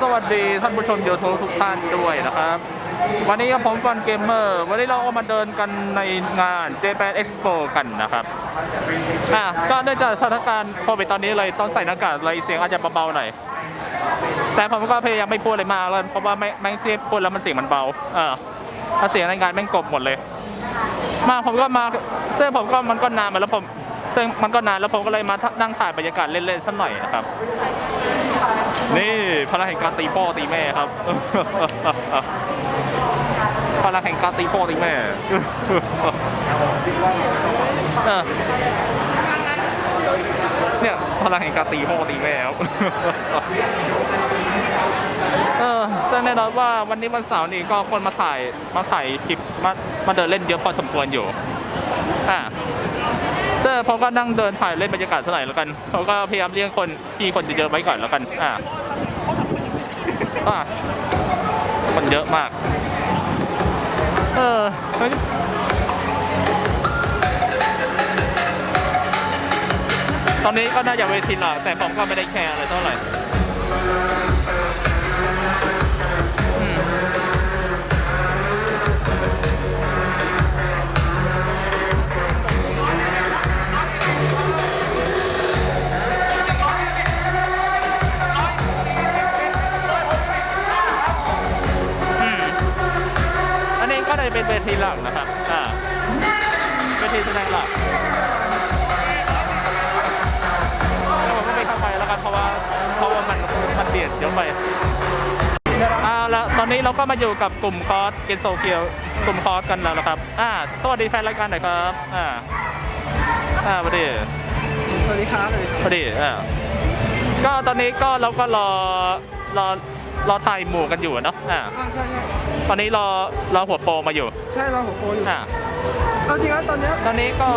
สวัสดีท่านผู้ชมยูทูบทุกท่านด้วยนะครับ วันนี้กับผมฟันเกมเมอร์วันนี้เราก็มาเดินกันในงาน Japan Expo กันนะครับอะก็เนื่องจากสถานการณ์โควิดตอนนี้เลยต้องใส่หน้ากากเลยเสียงอาจจะเบาๆหน่อยแต่ผมก็พยายามไม่พูดอะไรมากเลยเพราะว่าแม่งเสียงพูดแล้วมันเสียงมันเบาเออถ้าเสียงในงานแม่งกบหมดเลย มาผมก็มาเสื้อผมก็มันก็นานมาแล้วผมซึ่งมันก็นานแล้วผมก็เลยมานั่งถ่ายบรรยากาศเล่นๆสักหน่อยนะครับ นี่พลังแห่งการตีพ่อตีแม่ครับ พลังแห่งการตีพ่อตีแม่เนี่ยพลังแห่งการตีพ่อตีแม่ครับเออซึ่งแน่นอนว่าวันนี้วันเสาร์นี่ก็คนมาถ่ายมาถ่ายคลิปมามาเดินเล่นเยอะพอสมควรอยู่อ่า เสื้อผมก็นั่งเดินถ่ายเล่นบรรยากาศสักหน่อยแล้วกันเขาก็พยายามเลี่ยงคนที่คนจะเยอะไว้ก่อนแล้วกัน อ่าอ่าคนเยอะมาก เออตอนนี้ก็น่าจะเวทีหลักแต่ผมก็ไม่ได้แคร์อะไรเท่าไหร่ เบียดเยอะไปอ่าแล้วตอนนี้เราก็มาอยู่กับกลุ่มคอร์สเกนโซเคียวกลุ่มคอร์สกันแล้วนะครับอ่าสวัสดีแฟนรายการหน่อยครับอ่าอ่าสวัสดีสวัสดีครับสวัสดีครับพอดีอ่าก็ตอนนี้ก็เราก็รอรอรอถ่ายหมู่กันอยู่อะเนาะอ่าอ่าใช่ใช่ตอนนี้รอรอหัวโปรมาอยู่ใช่เราหัวโปรอยู่อ่าเอาจริงแล้วตอนเนี้ยตอนนี้ก็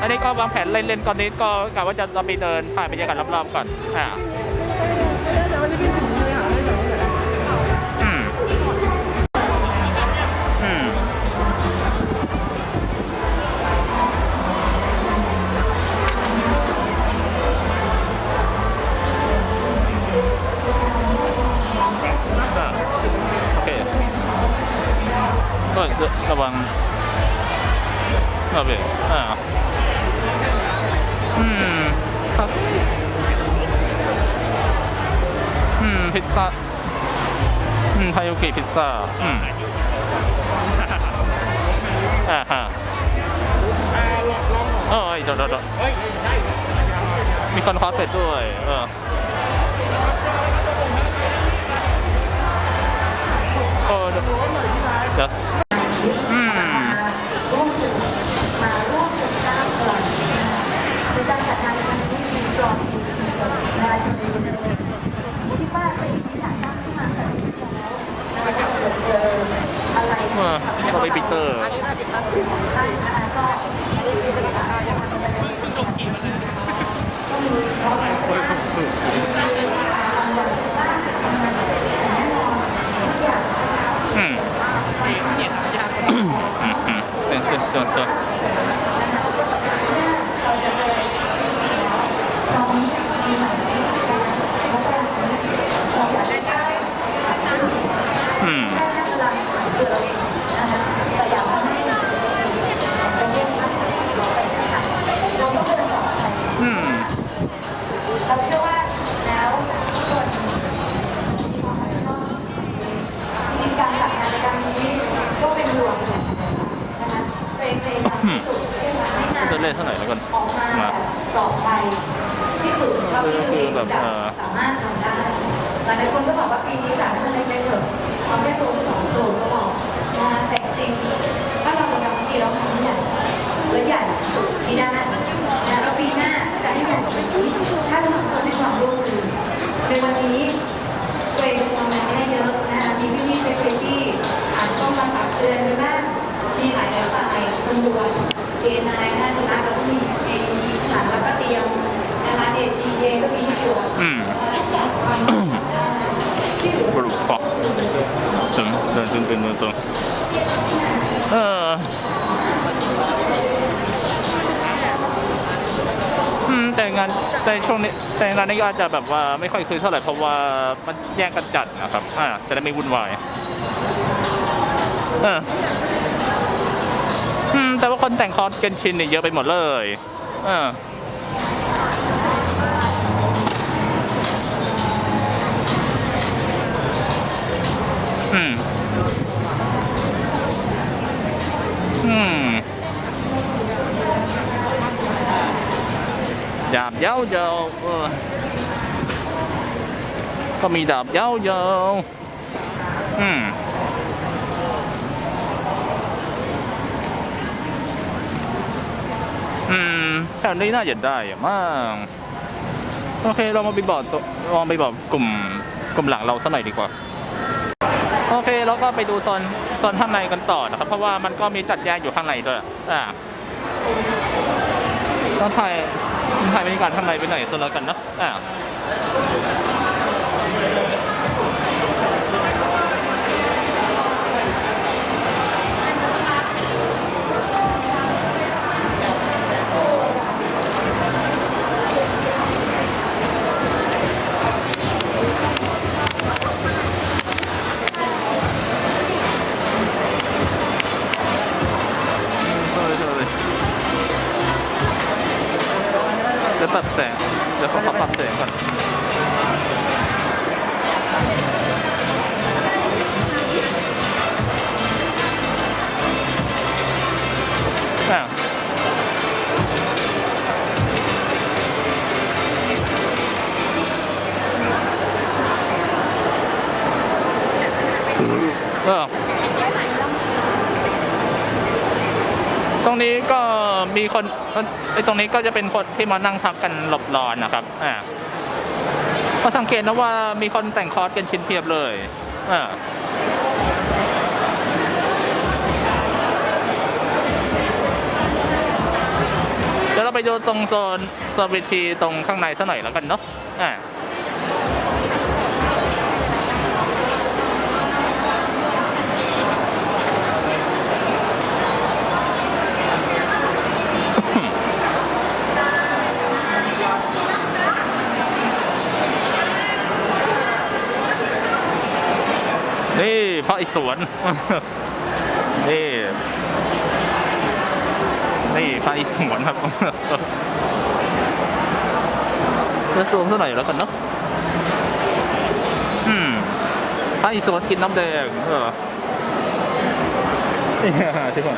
อันนี้ก็วางแผนเล่นๆตอนนี้ก็กะว่าจะเราไปเดินถ่ายบรรยากาศรอบๆก่อนอ่า ระวังระเบิดอ่าอืมครับอืมพิซซ่าอืมทาโยกิพิซซ่าอืมอ่าฮะเอ้ยเดี๋ยวเดี๋ยวเดี๋ยวมีคนคอสเสร็จด้วย เออเออเดี๋ยวเดี๋ยวอืม ร่วมถึงมาร่วมเป็นก้าวก่อนคือการจัดงานในครั้งนี้มีสตรองนะคะที่ว่าเป็นที่หลักตั้งขึ้นมาจากที่แล้วนะคะเจอ อะไรเออนี่เขาไปปีเตอร์ได้นะคะก็อันนี้คือเป็นการจัดงานในครั้งนี้ก็มีความหมายสำคัญแน่นอนทุกอย่างอืมอืมอืมเดินเดินเดินเดิน แบบจะเอ่อสามารถทำได้หลายๆคนก็บอกว่าปีนี้จัดให้มันเล็กๆเถอะเอาแค่โซนสองโซนก็พอนะคะแต่จริงๆถ้าเราจะทำดีเราทำให้ใหญ่และใหญ่ปีหน้านะแล้วปีหน้าจะให้ใหญ่กว่านี้ถ้าทุกคนให้ความร่วมมือในวันนี้ตัวเองทำงานไม่ได้เยอะนะคะมีพี่ๆเซฟตี้อาจจะต้องมาตักเตือนกันบ้างมีหลายหลายฝ่ายคนด่วนเคนายนะคะสำนักก็มีเอหลังแล้วก็เตรียม นะคะเอทีเอก็มีที่ด่วนอืมที่อยู่บลูปอกตึงเดินตึงตึงตึงตึงเอออืมแต่งานแต่ช่วงนี้แต่งานนี้ก็อาจจะแบบว่าไม่ค่อยคืนเท่าไหร่เพราะว่ามันแย่งกันจัดนะครับอ่าจะได้ไม่วุ่นวายเอออืมแต่ว่าคนแต่งคอร์สเกนชินเนี่ยเยอะไปหมดเลย เอออื ดาบยาวๆเออก็มีดาบยาวๆอืมอืมแถวนี้น่าจะได้อะมั้งโอเค เรามาไปบอกตัวลองไปบอกกลุ่มกลุ่มหลังเราสักหน่อยดีกว่า โอเค แล้วก็ไปดูโซน โซนข้างในกันต่อนะครับ เพราะว่ามันก็มีจัดแยกอยู่ข้างในด้วยอ่าต้องถ่ายถ่ายบรรยากาศข้างในไปหน่อยโซนแล้วกันเนาะอ่า ปรับแสงเดี๋ยวเขาขอปรับแสงก่อนอ่าเออ ตรงนี้ก็มีคนไอ้ตรงนี้ก็จะเป็นคนที่มานั่งพักกันหลบร้อนนะครับอ่าก็สังเกตนะว่ามีคนแต่งคอร์สกันชิ้นเพียบเลยอ่าเดี๋ยวเราไปดูตรงโซนโซนเวทีตรงข้างในสักหน่อยแล้วกันเนาะอ่า นี่ พระอิศวรนี่ นี่พระอิศวรครับจะซูมเท่าไหร่แล้วกันเนาะอืมพระอิศวรกินน้ำแดงเออใช่ไหม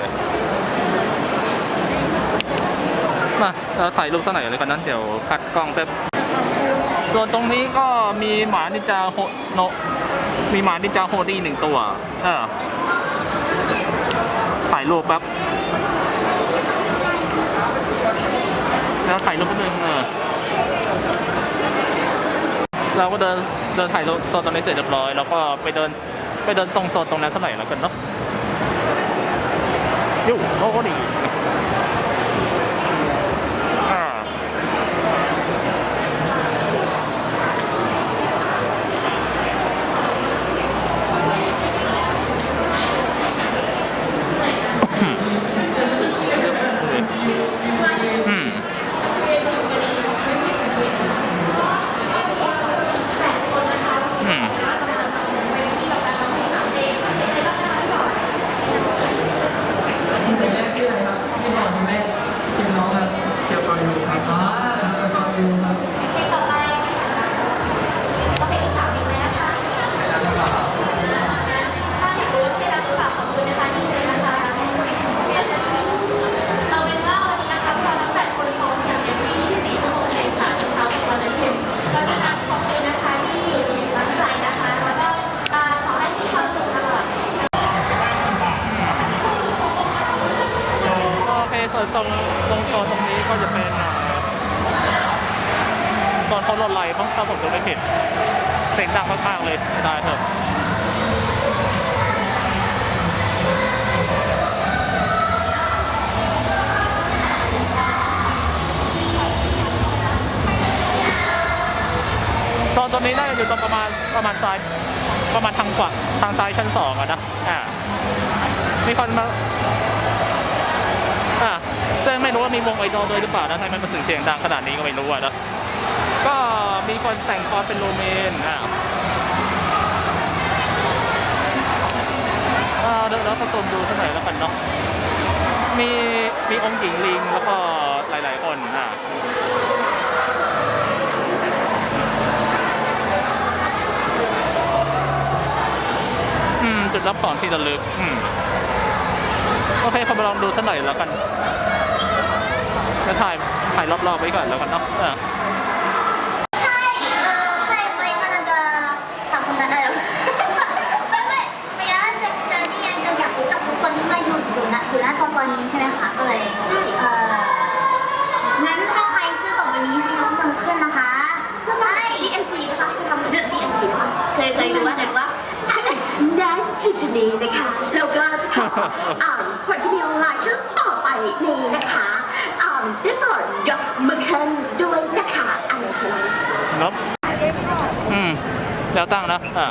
มาเราถ่ายรูปสักหน่อยเลยกันนั้นเดี๋ยวคัดกล้องแป๊บส่วนตรงนี้ก็มีหมานินจาโฮโน มีหมานินจาโฮดี้หนึ่งตัว เออถ่ายรูปแป๊บแล้วถ่ายรูปแป๊บนึงเออเราก็เดินเดินถ่ายรูปโซนตรงนี้เสร็จเรียบร้อย แล้วก็ไปเดินไปเดินตรงโซนตรงนั้นสักหน่อยแล้วกันเนาะยู่โอ้ดีอ่า อืมอืม ที่เป็นแม่ชื่ออะไรครับที่บอกคุณแม่ชื่อน้องครับเกี่ยวกับยูครับอ๋อเกี่ยวกับยูครับ เพลงต่อไปก็เป็นสาวดีไหมนะคะถ้าอยากรู้ว่าชื่ออะไรหรือเปล่าขอบคุณนะคะที่เชิญนะคะเอาเป็นว่าวันนี้นะคะเราทั้งแปดคนพร้อมอย่างเต็มที่24ชั่วโมงเลยค่ะเช้าถึงวันอาทิตย์เพราะฉะนั้นขอบคุณนะคะที่อยู่ในตั้งใจนะคะ แล้วก็อ่าขอให้มีความสุขตลอด โอเคส่ วนตรงตรงโซนตรงนี้ก็จะเป็นอ่าโซนเขาลดไลท์บ้างถ้าผมดูไม่ผิดเสียงดังมากๆเลยได้เถอะโซนตรงนี้น่าจะอยู่ตรงประมาณประมาณซ้ายประมาณทางขวาทางซ้ายชั้นสองอะนะอ่ามีคนมาอะ ซึ่งไม่รู้ว่ามีวงไอดอลด้วยหรือเปล่านะทำไมมันถึงเสียงดังขนาดนี้ก็ไม่รู้อะนะก็มีคนแต่งคอร์เป็นโรเมนอะเดี๋ยวเราก็ตมดูสักหน่อยแล้วกันเนาะมีมีองค์หญิงลิงแล้วก็หลาย ๆ คนอะอืมจุดรับของที่ระลึกอืมโอเคพอมาลองดูสักหน่อยแล้วกัน จะถ่ายถ่ายรอบๆไว้ก่อนแล้วกันเนาะอะใช่เออใช่ตัวเองก็น่าจะถามคนนั้นได้แล้วไม่ไม่ไม่งั้นจะจะนี่ไงจะอยากรู้จักทุกคนที่มาอยู่อยู่นะอยู่หน้าจอตอนนี้ใช่ไหมคะก็เลยเอองั้นถ้าใครซื้อต่อไปนี้ให้น้องเมือขึ้นนะคะใช่ DMP นะคะคือทำเรื่อง DMP นะคะเคยเคยดูว่าแต่ว่าณจุดนี้นะคะแล้วก็จะขออ่านคนที่มีรายชื่อต่อไปนี้นะคะ อ่านได้โปรดยกมือขึ้นด้วยนะคะอันนี้คือนบอืม แล้วตั้งนะ อ่า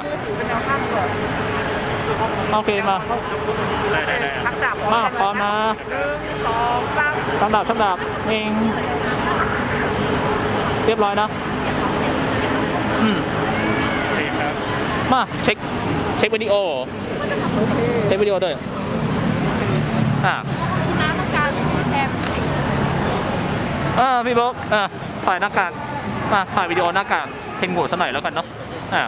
โอเคมาได้ได้ได้ทักดาบมาพร้อมนะหนึ่งสองสามชักดาบชักดาบเองเรียบร้อยนะ อืมโอเคครับมาเช็คเช็ควิดีโอเช็ควิดีโอด้วยอ่า น้ำต้องการแชร์ อ่าพี่บุ๊กอ่าถ่ายหน้ากากมาถ่ายวิดีโอหน้ากากเทงหูสักหน่อยแล้วกันเนาะอ่า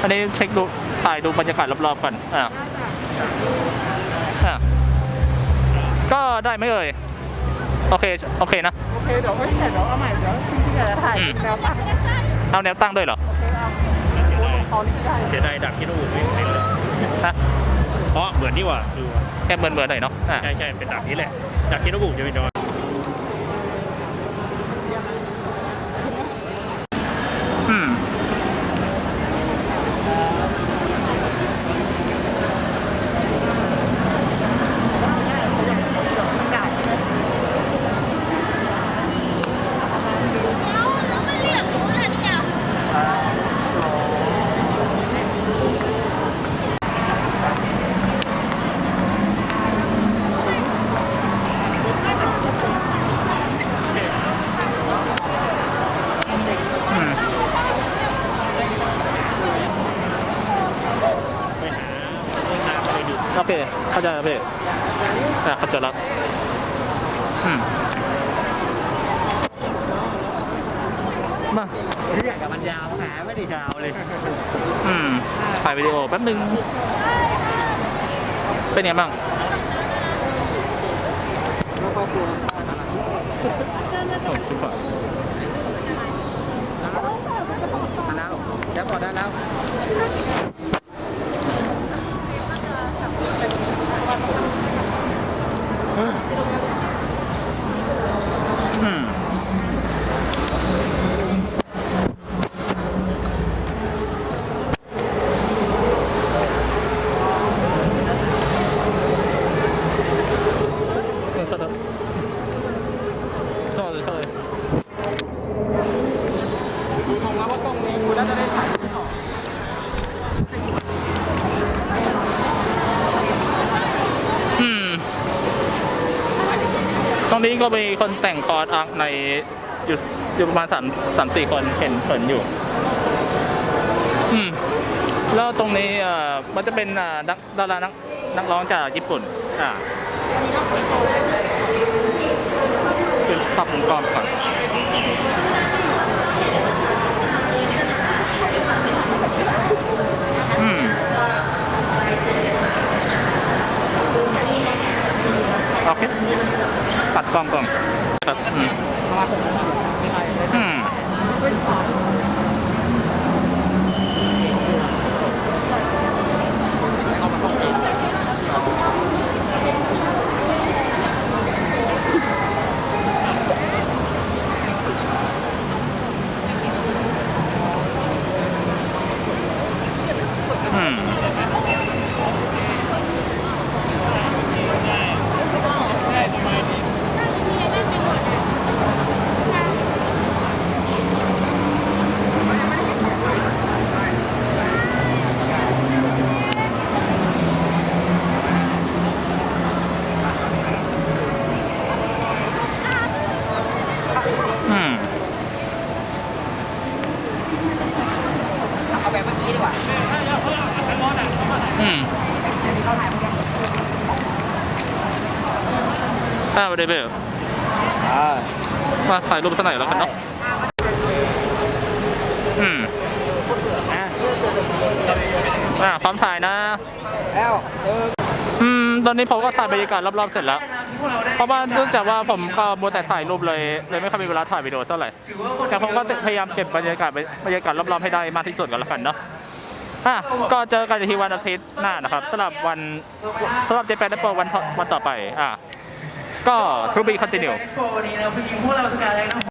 อันนี้เช็คดูถ่ายดูบรรยากาศรอบๆกันอ่าอ่าก็ได้ไหมเอ่ยโอเคโอเคนะโอเคเดี๋ยวไม่แต่เดี๋ยวเอาใหม่เดี๋ยวจริงๆจะถ่ายอืมแนวตั้งโอเคเอาแนวตั้งด้วยเหรอเอาตอนนี้ได้เสียดายดักที่นู่นไม่เห็นเลยฮะเพราะเหมือนนี่หว่าคือแค่เบิร์นๆหน่อยเนาะอ่า ใช่ใช่เป็นดักนี้แหละดักที่นู่นจะเป็นดอย อืม อืม ไปหาเรื่องน้ำอะไรดื่ม โอเค เข้าใจแล้วพี่อะเข้าใจแล้วอืมมาเรื่องกับมันยาวหาไม่ได้ยาวเลย อืมถ่ายวิดีโอแป๊บนึง เป็นไงบ้างโอ้สุดยอดแล้วเดี๋ยวพอได้แล้ว อืม ต่อเลยต่อเลยดูของเราว่ากล้องนี้ดูแล้วจะได้ถ่ายไม่ออกอืม ตรงนี้ก็มีคนแต่งคอร์สอาร์คในอยู่อยู่ประมาณสามสามสี่คนเห็นเห็นอยู่ อืมแล้วตรงนี้เอ่อมันจะเป็นอ่านักดารานักนักร้องจากญี่ปุ่น อ่าคือปรับมุมกล้องก่อนอืมโอเค ปัดกล้องก่อนครับอืมอืม อ่าเดบิวมาถ่ายรูปสักหน่อยแล้วกันเนาะอืมอะอ่าพร้อมถ่ายนะอืม ตอนนี้ผมก็ถ่ายบรรยากาศรอบๆเสร็จแล้ว เพราะว่าเนื่องจากว่าผมก็มัวแต่ถ่ายรูปเลย เลยไม่ค่อยมีเวลาถ่ายวิดีโอเท่าไหร่ แต่ผมก็พยายามเก็บบรรยากาศบรรยากาศรอบๆให้ได้มากที่สุดกันแล้วกันเนาะอะก็เจอกันอีกทีวันอาทิตย์หน้านะครับสำหรับวันสำหรับเจแปนได้โปรวันต่อวันต่อไป อะ ก็ทูบีคอนติเนียเอ็กซ์โปนี้นะเมื่อกี้พวกเราสกายไลน์นะ